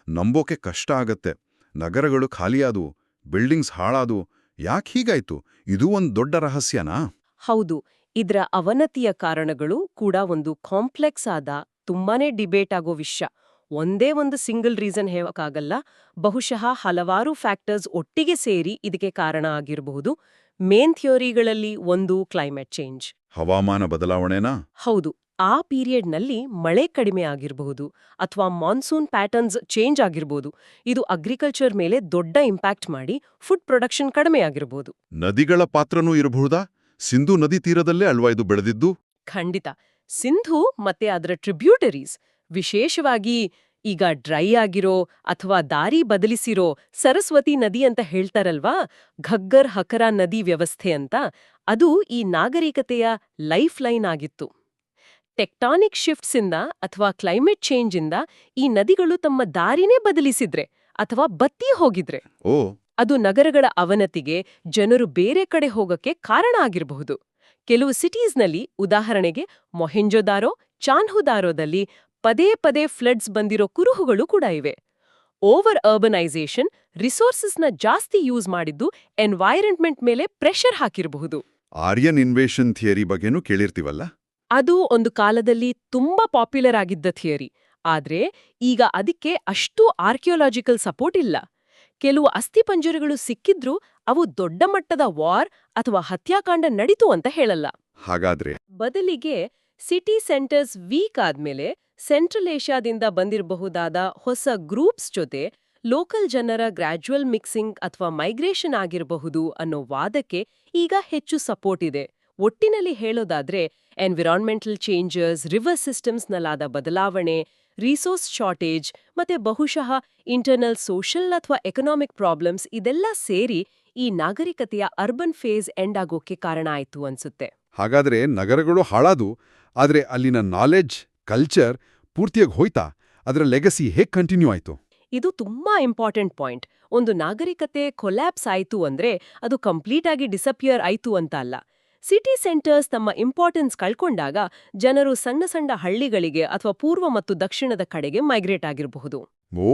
ನಂಬೋಕೆ ಕಷ್ಟ ಆಗತ್ತೆ. ನಗರಗಳು ಖಾಲಿಯಾದವು ಬಿಲ್ಡಿಂಗ್ಸ್ ಹಾಳಾದವು. ಯಾಕೆ ಹೀಗಾಯ್ತು? ಇದು ಒಂದು ದೊಡ್ಡ ರಹಸ್ಯನಾ? ಹೌದು. ಇದರ ಅವನತಿಯ ಕಾರಣಗಳು ಕೂಡ ಒಂದು ಕಾಂಪ್ಲೆಕ್ಸ್ ಆದ ತುಂಬಾನೇ ಡಿಬೇಟ್ ಆಗೋ ವಿಷಯ. ಒಂದೇ ಒಂದು ಸಿಂಗಲ್ ರೀಸನ್ ಹೇಳೋಕ್ಕಾಗಲ್ಲ ಬಹುಶಃ ಹಲವಾರು ಫ್ಯಾಕ್ಟರ್ಸ್ ಒಟ್ಟಿಗೆ ಸೇರಿ ಇದಕ್ಕೆ ಕಾರಣ ಆಗಿರಬಹುದು. ಮೇನ್ ಥಿಯೋರಿಗಳಲ್ಲಿ ಒಂದು ಕ್ಲೈಮೇಟ್ ಚೇಂಜ್ ಹವಾಮಾನ ಬದಲಾವಣೆನಾ? ಹೌದು ಆ ಪೀರಿಯಡ್ನಲ್ಲಿ ಮಳೆ ಕಡಿಮೆ ಆಗಿರಬಹುದು ಅಥವಾ ಮಾನ್ಸೂನ್ ಪ್ಯಾಟರ್ನ್ಸ್ ಚೇಂಜ್ ಆಗಿರಬಹುದು ಇದು ಅಗ್ರಿಕಲ್ಚರ್ ಮೇಲೆ ದೊಡ್ಡ ಇಂಪ್ಯಾಕ್ಟ್ ಮಾಡಿ ಫುಡ್ ಪ್ರೊಡಕ್ಷನ್ ಕಡಿಮೆ ಆಗಿರಬಹುದು ನದಿಗಳ ಪಾತ್ರನೂ ಇರಬಹುದಾ? ಸಿಂಧು ನದಿ ತೀರದಲ್ಲೇ ಅಲ್ವಾ ಇದು ಬೆಳೆದಿದ್ದು? ಖಂಡಿತ ಸಿಂಧು ಮತ್ತೆ ಅದರ ಟ್ರಿಬ್ಯೂಟರೀಸ್ ವಿಶೇಷವಾಗಿ ಈಗ ಡ್ರೈ ಆಗಿರೋ ಅಥವಾ ದಾರಿ ಬದಲಿಸಿರೋ ಸರಸ್ವತಿ ನದಿ ಅಂತ ಹೇಳ್ತಾರಲ್ವಾ? ಘಗ್ಗರ್ ಹಕರ ನದಿ ವ್ಯವಸ್ಥೆ ಅಂತ. ಅದು ಈ ನಾಗರಿಕತೆಯ ಲೈಫ್ ಲೈನ್ ಆಗಿತ್ತು. ಟೆಕ್ಟಾನಿಕ್ ಶಿಫ್ಟ್ಸಿಂದ ಅಥವಾ ಕ್ಲೈಮೇಟ್ ಚೇಂಜಿಂದ ಈ ನದಿಗಳು ತಮ್ಮ ದಾರಿನೇ ಬದಲಿಸಿದ್ರೆ ಅಥವಾ ಬತ್ತಿ ಹೋಗಿದ್ರೆ. ಅದು ನಗರಗಳ ಅವನತಿಗೆ ಜನರು ಬೇರೆ ಕಡೆ ಹೋಗಕ್ಕೆ ಕಾರಣ ಆಗಿರಬಹುದು. ಕೆಲವು ಸಿಟೀಸ್ನಲ್ಲಿ ಉದಾಹರಣೆಗೆ ಮೊಹೆಂಜೊದಾರೋ ಚಾನ್ಹುದಾರೋದಲ್ಲಿ ಪದೇ ಪದೇ ಫ್ಲಡ್ಸ್ ಬಂದಿರೋ ಕುರುಹುಗಳು ಕೂಡ ಇವೆ. ಓವರ್ ಅರ್ಬನೈಸೇಷನ್ ರಿಸೋರ್ಸಸ್ನ ಜಾಸ್ತಿ ಯೂಸ್ ಮಾಡಿದ್ದು ಎನ್ವೈರನ್ಮೆಂಟ್ ಮೇಲೆ ಪ್ರೆಷರ್ ಹಾಕಿರಬಹುದು. ಆರ್ಯನ್ ಇನ್ವೇಷನ್ ಥಿಯರಿ ಬಗ್ಗೆನೂ ಕೇಳಿರ್ತೀವಲ್ಲ? ಅದು ಒಂದು ಕಾಲದಲ್ಲಿ ತುಂಬಾ ಪಾಪ್ಯುಲರ್ ಆಗಿದ್ದ ಥಿಯರಿ. ಆದ್ರೆ ಈಗ ಅದಕ್ಕೆ ಅಷ್ಟು ಆರ್ಕಿಯೋಲಾಜಿಕಲ್ ಸಪೋರ್ಟ್ ಇಲ್ಲ. ಕೆಲವು ಅಸ್ಥಿಪಂಜರಗಳು ಸಿಕ್ಕಿದ್ರೂ ಅವು ದೊಡ್ಡ ಮಟ್ಟದ ವಾರ್ ಅಥವಾ ಹತ್ಯಾಕಾಂಡ ನಡೀತು ಅಂತ ಹೇಳಲ್ಲ. ಹಾಗಾದ್ರೆ? ಬದಲಿಗೆ ಸಿಟಿ ಸೆಂಟರ್ಸ್ ವೀಕ್ ಆದ್ಮೇಲೆ ಸೆಂಟ್ರಲ್ ಏಷ್ಯಾದಿಂದ ಬಂದಿರಬಹುದಾದ ಹೊಸ ಗ್ರೂಪ್ಸ್ ಜೊತೆ ಲೋಕಲ್ ಜನರ ಗ್ರ್ಯಾಜುವಲ್ ಮಿಕ್ಸಿಂಗ್ ಅಥವಾ ಮೈಗ್ರೇಷನ್ ಆಗಿರಬಹುದು ಅನ್ನೋ ವಾದಕ್ಕೆ ಈಗ ಹೆಚ್ಚು ಸಪೋರ್ಟ್ ಇದೆ. ಒಟ್ಟಿನಲ್ಲಿ ಹೇಳೋದಾದ್ರೆ, ಎನ್ವಿರಾನ್ಮೆಂಟಲ್ ಚೇಂಜಸ್, ರಿವರ್ ಸಿಸ್ಟಮ್ಸ್ನಲ್ಲಾದ ಬದಲಾವಣೆ, ರಿಸೋರ್ಸ್ ಶಾರ್ಟೇಜ್ ಮತ್ತೆ ಬಹುಶಃ ಇಂಟರ್ನಲ್ ಸೋಷಲ್ ಅಥವಾ ಎಕನಾಮಿಕ್ ಪ್ರಾಬ್ಲಮ್ಸ್ ಇದೆಲ್ಲ ಸೇರಿ ಈ ನಾಗರಿಕತೆಯ ಅರ್ಬನ್ ಫೇಸ್ ಎಂಡ್ ಆಗೋಕೆ ಕಾರಣ ಆಯ್ತು ಅನ್ಸುತ್ತೆ. ಹಾಗಾದ್ರೆ ನಗರಗಳು ಹಾಳಾದು ಆದ್ರೆ ಅಲ್ಲಿನ ನಾಲೆಡ್ಜ್ ಕಲ್ಚರ್ ಪೂರ್ತಿಯಾಗಿ ಹೋಯ್ತಾ ಅದರ ಲೆಗಸಿ ಹೇಗೆ ಕಂಟಿನ್ಯೂ ಆಯಿತು? ಇದು ತುಂಬಾ ಇಂಪಾರ್ಟೆಂಟ್ ಪಾಯಿಂಟ್ ಒಂದು ನಾಗರಿಕತೆ ಕೊಲ್ಯಾಪ್ಸ್ ಆಯಿತು ಅಂದ್ರೆ ಅದು ಕಂಪ್ಲೀಟ್ ಆಗಿ ಡಿಸಪಿಯರ್ ಆಯಿತು ಅಂತ ಅಲ್ಲ. ಸಿಟಿ ಸೆಂಟರ್ಸ್ ತಮ್ಮ ಇಂಪಾರ್ಟೆನ್ಸ್ ಕಳ್ಕೊಂಡಾಗ ಜನರು ಸಣ್ಣ ಸಣ್ಣ ಹಳ್ಳಿಗಳಿಗೆ ಅಥವಾ ಪೂರ್ವ ಮತ್ತು ದಕ್ಷಿಣದ ಕಡೆಗೆ ಮೈಗ್ರೇಟ್ ಆಗಿರಬಹುದು. Oh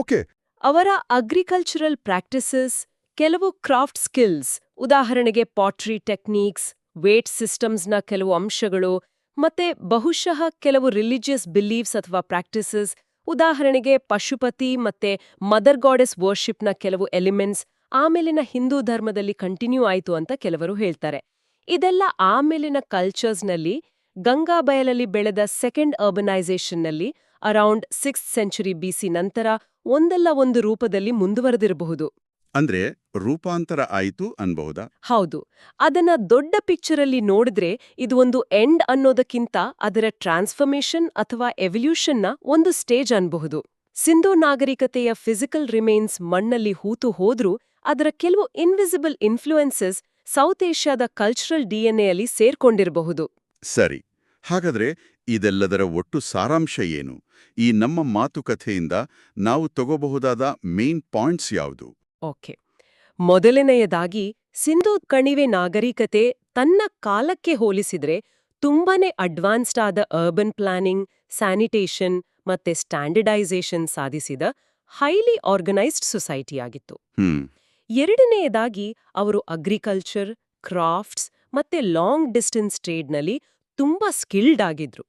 okay. ಅವರ ಅಗ್ರಿಕಲ್ಚರಲ್ ಪ್ರಾಕ್ಟೀಸಸ್ ಕೆಲವು ಕ್ರಾಫ್ಟ್ ಸ್ಕಿಲ್ಸ್ ಉದಾಹರಣೆಗೆ ಪಾಟ್ರಿ ಟೆಕ್ನಿಕ್ಸ್ ವೇಟ್ ಸಿಸ್ಟಮ್ಸ್ನ ಕೆಲವು ಅಂಶಗಳು ಮತ್ತೆ ಬಹುಶಃ ಕೆಲವು ರಿಲಿಜಿಯಸ್ ಬಿಲೀವ್ಸ್ ಅಥವಾ ಪ್ರಾಕ್ಟೀಸಸ್ ಉದಾಹರಣೆಗೆ ಪಶುಪತಿ ಮತ್ತೆ ಮದರ್ ಗಾಡೆಸ್ ವರ್ಷಿಪ್ನ ಕೆಲವು ಎಲಿಮೆಂಟ್ಸ್ ಆಮೇಲಿನ ಹಿಂದೂ ಧರ್ಮದಲ್ಲಿ ಕಂಟಿನ್ಯೂ ಆಯಿತು ಅಂತ ಕೆಲವರು ಹೇಳ್ತಾರೆ. ಇದೆಲ್ಲ ಆಮೇಲಿನ ಕಲ್ಚರ್ಸ್ನಲ್ಲಿ ಗಂಗಾಬಯಲಲ್ಲಿ ಬೆಳೆದ ಸೆಕೆಂಡ್ ಅರ್ಬನೈಸೇಷನ್ನಲ್ಲಿ ಅರೌಂಡ್ ಸಿಕ್ಸ್ತ್ ಸೆಂಚುರಿ ಬಿಸಿ ನಂತರ ಒಂದಲ್ಲ ಒಂದು ರೂಪದಲ್ಲಿ ಮುಂದುವರೆದಿರಬಹುದು. ಅಂದ್ರೆ ರೂಪಾಂತರ ಆಯಿತು ಅನ್ಬಹುದಾ? ಹೌದು. ಅದನ್ನ ದೊಡ್ಡ ಪಿಕ್ಚರಲ್ಲಿ ನೋಡಿದ್ರೆ ಇದು ಒಂದು ಎಂಡ್ ಅನ್ನೋದಕ್ಕಿಂತ ಅದರ ಟ್ರಾನ್ಸ್ಫರ್ಮೇಷನ್ ಅಥವಾ ಎವಲ್ಯೂಷನ್ನ ಒಂದು ಸ್ಟೇಜ್ ಅನ್ಬಹುದು. ಸಿಂಧೂ ನಾಗರಿಕತೆಯ ಫಿಸಿಕಲ್ ರಿಮೇನ್ಸ್ ಮಣ್ಣಲ್ಲಿ ಹೂತು ಹೋದ್ರೂ ಅದರ ಕೆಲವು ಇನ್ವಿಸಿಬಲ್ ಇನ್ಫ್ಲೂಯೆನ್ಸಸ್ ಸೌತ್ ಏಷ್ಯಾದ ಕಲ್ಚರಲ್ ಡಿಎನ್ಎಯಲ್ಲಿ ಸೇರ್ಕೊಂಡಿರಬಹುದು. ಸರಿ. ಹಾಗಾದ್ರೆ ಇದೆಲ್ಲದರ ಒಟ್ಟು ಸಾರಾಂಶ ಏನು? ಈ ನಮ್ಮ ಮಾತುಕಥೆಯಿಂದ ನಾವು ತಗೋಬಹುದಾದ ಮೇನ್ ಪಾಯಿಂಟ್ಸ್ ಯಾವುದು? ಓಕೆ. ಮೊದಲನೆಯದಾಗಿ ಸಿಂಧೂ ಕಣಿವೆ ನಾಗರಿಕತೆ ತನ್ನ ಕಾಲಕ್ಕೆ ಹೋಲಿಸಿದ್ರೆ ತುಂಬಾನೇ ಅಡ್ವಾನ್ಸ್ಡ್ ಆದ ಅರ್ಬನ್ ಪ್ಲಾನಿಂಗ್ ಸ್ಯಾನಿಟೇಷನ್ ಮತ್ತೆ ಸ್ಟ್ಯಾಂಡರ್ಡೈಸೇಷನ್ ಸಾಧಿಸಿದ ಹೈಲಿ ಆರ್ಗನೈಸ್ಡ್ ಸೊಸೈಟಿಯಾಗಿತ್ತು. ಎರಡನೆಯದಾಗಿ ಅವರು ಅಗ್ರಿಕಲ್ಚರ್ ಕ್ರಾಫ್ಟ್ಸ್ ಮತ್ತೆ ಲಾಂಗ್ ಡಿಸ್ಟೆನ್ಸ್ ಟ್ರೇಡ್ನಲ್ಲಿ ತುಂಬಾ ಸ್ಕಿಲ್ಡ್ ಆಗಿದ್ರು.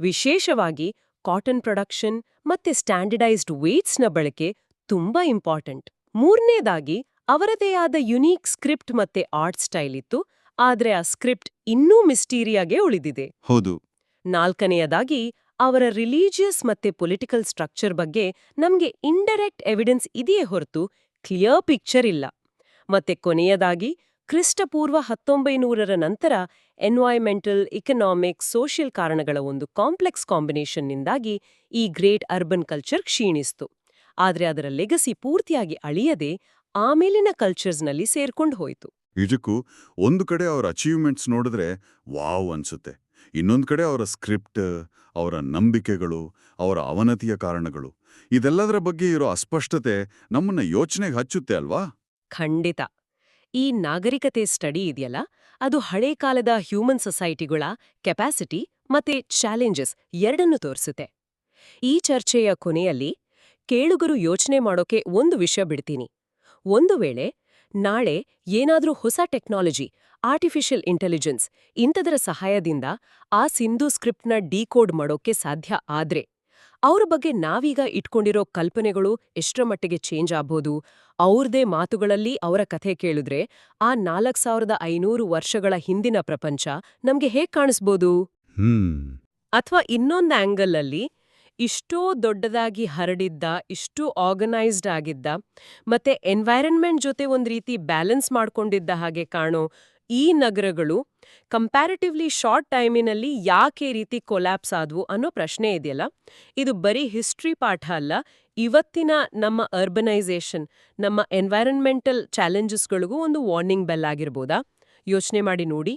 ವಿಶೇಷವಾಗಿ ಕಾಟನ್ ಪ್ರೊಡಕ್ಷನ್ ಮತ್ತೆ ಸ್ಟ್ಯಾಂಡರ್ಡೈಸ್ಡ್ ವೇಟ್ಸ್ನ ಬಳಕೆ ತುಂಬಾ ಇಂಪಾರ್ಟೆಂಟ್. ಮೂರನೇದಾಗಿ ಅವರದೇ ಆದ ಯುನೀಕ್ ಸ್ಕ್ರಿಪ್ಟ್ ಮತ್ತೆ ಆರ್ಟ್ ಸ್ಟೈಲ್ ಇತ್ತು ಆದ್ರೆ ಆ ಸ್ಕ್ರಿಪ್ಟ್ ಇನ್ನೂ ಮಿಸ್ಟೀರಿಯಾಗೆ ಉಳಿದಿದೆ. ಹೌದು. ನಾಲ್ಕನೆಯದಾಗಿ ಅವರ ರಿಲಿಜಿಯಸ್ ಮತ್ತೆ ಪೊಲಿಟಿಕಲ್ ಸ್ಟ್ರಕ್ಚರ್ ಬಗ್ಗೆ ನಮ್ಗೆ ಇಂಡೈರೆಕ್ಟ್ ಎವಿಡೆನ್ಸ್ ಇದೆಯೇ ಹೊರತು ಕ್ಲಿಯರ್ ಪಿಕ್ಚರ್ ಇಲ್ಲ. ಮತ್ತೆ ಕೊನೆಯದಾಗಿ ಕ್ರಿಸ್ತಪೂರ್ವ ಹತ್ತೊಂಬೈನೂರರ ನಂತರ ಎನ್ವಾಯ್ಮೆಂಟಲ್ ಇಕನಾಮಿಕ್ ಸೋಷಿಯಲ್ ಕಾರಣಗಳ ಒಂದು ಕಾಂಪ್ಲೆಕ್ಸ್ ಕಾಂಬಿನೇಷನ್ನಿಂದಾಗಿ ಈ ಗ್ರೇಟ್ ಅರ್ಬನ್ ಕಲ್ಚರ್ ಕ್ಷೀಣಿಸ್ತು. ಆದ್ರೆ ಅದರ ಲೆಗಸಿ ಪೂರ್ತಿಯಾಗಿ ಅಳಿಯದೆ ಆಮೇಲಿನ ಕಲ್ಚರ್ಸ್ನಲ್ಲಿ ಸೇರ್ಕೊಂಡು ಹೋಯಿತು. ನಿಜಕ್ಕೂ ಒಂದು ಕಡೆ ಅವರ ಅಚೀವ್ಮೆಂಟ್ಸ್ ನೋಡಿದ್ರೆ ವಾವ್ ಅನ್ಸುತ್ತೆ. ಇನ್ನೊಂದು ಕಡೆ ಅವರ ಸ್ಕ್ರಿಪ್ಟ್ ಅವರ ನಂಬಿಕೆಗಳು ಅವರ ಅವನತಿಯ ಕಾರಣಗಳು. ಇದೆಲ್ಲದರ ಬಗ್ಗೆ ಇರೋ ಅಸ್ಪಷ್ಟತೆ ನಮ್ಮನ್ನ ಯೋಚನೆಗೆ ಹಚ್ಚುತ್ತೆ ಅಲ್ವಾ? ಖಂಡಿತ. ಈ ನಾಗರಿಕತೆ ಸ್ಟಡಿ ಇದೆಯಲ್ಲ ಅದು ಹಳೆ ಕಾಲದ ಹ್ಯೂಮನ್ ಸೊಸೈಟಿಗಳ ಕೆಪಾಸಿಟಿ ಮತ್ತೆ ಚಾಲೆಂಜಸ್ ಎರಡನ್ನೂ ತೋರಿಸುತ್ತೆ. ಈ ಚರ್ಚೆಯ ಕೊನೆಯಲ್ಲಿ ಕೇಳುಗರು ಯೋಚನೆ ಮಾಡೋಕೆ ಒಂದು ವಿಷಯ ಬಿಡ್ತೀನಿ. ಒಂದು ವೇಳೆ ನಾಳೆ ಏನಾದ್ರೂ ಹೊಸ ಟೆಕ್ನಾಲಜಿ ಆರ್ಟಿಫಿಷಿಯಲ್ ಇಂಟೆಲಿಜೆನ್ಸ್ ಇಂಥದರ ಸಹಾಯದಿಂದ ಆ ಸಿಂಧು ಸ್ಕ್ರಿಪ್ಟ್ನ ಡಿಕೋಡ್ ಮಾಡೋಕೆ ಸಾಧ್ಯ ಆದ್ರೆ ಅವ್ರ ಬಗ್ಗೆ ನಾವೀಗ ಇಟ್ಕೊಂಡಿರೋ ಕಲ್ಪನೆಗಳು ಎಷ್ಟರ ಮಟ್ಟಿಗೆ ಚೇಂಜ್ ಆಗ್ಬೋದು ಅವ್ರದೇ ಮಾತುಗಳಲ್ಲಿ ಅವರ ಕಥೆ ಕೇಳಿದ್ರೆ ಆ ನಾಲ್ಕ್ ಸಾವಿರದ ಐನೂರು ವರ್ಷಗಳ ಹಿಂದಿನ ಪ್ರಪಂಚ ನಮ್ಗೆ ಹೇಗ್ ಕಾಣಿಸ್ಬೋದು? ಅಥವಾ ಇನ್ನೊಂದು ಆಂಗಲಲ್ಲಿ ಇಷ್ಟೋ ದೊಡ್ಡದಾಗಿ ಹರಡಿದ್ದ, ಇಷ್ಟು ಆರ್ಗನೈಸ್ಡ್ ಆಗಿದ್ದ, ಮತ್ತೆ ಎನ್ವೈರನ್ಮೆಂಟ್ ಜೊತೆ ಒಂದು ರೀತಿ ಬ್ಯಾಲೆನ್ಸ್ ಮಾಡ್ಕೊಂಡಿದ್ದ ಹಾಗೆ ಕಾಣೋ ಈ ನಗರಗಳು ಕಂಪ್ಯಾರಿಟಿವ್ಲಿ ಶಾರ್ಟ್ ಟೈಮಿನಲ್ಲಿ ಯಾಕೆ ರೀತಿ ಕೊಲ್ಯಾಪ್ಸ್ ಆದವು ಅನ್ನೋ ಪ್ರಶ್ನೆ ಇದೆಯಲ್ಲ? ಇದು ಬರೀ ಹಿಸ್ಟ್ರಿ ಪಾಠ ಅಲ್ಲ, ಇವತ್ತಿನ ನಮ್ಮ ಅರ್ಬನೈಸೇಷನ್ ನಮ್ಮ ಎನ್ವೈರನ್ಮೆಂಟಲ್ ಚಾಲೆಂಜಸ್ಗಳಿಗೂ ಒಂದು ವಾರ್ನಿಂಗ್ ಬೆಲ್ ಆಗಿರ್ಬೋದಾ? ಯೋಚನೆ ಮಾಡಿ ನೋಡಿ.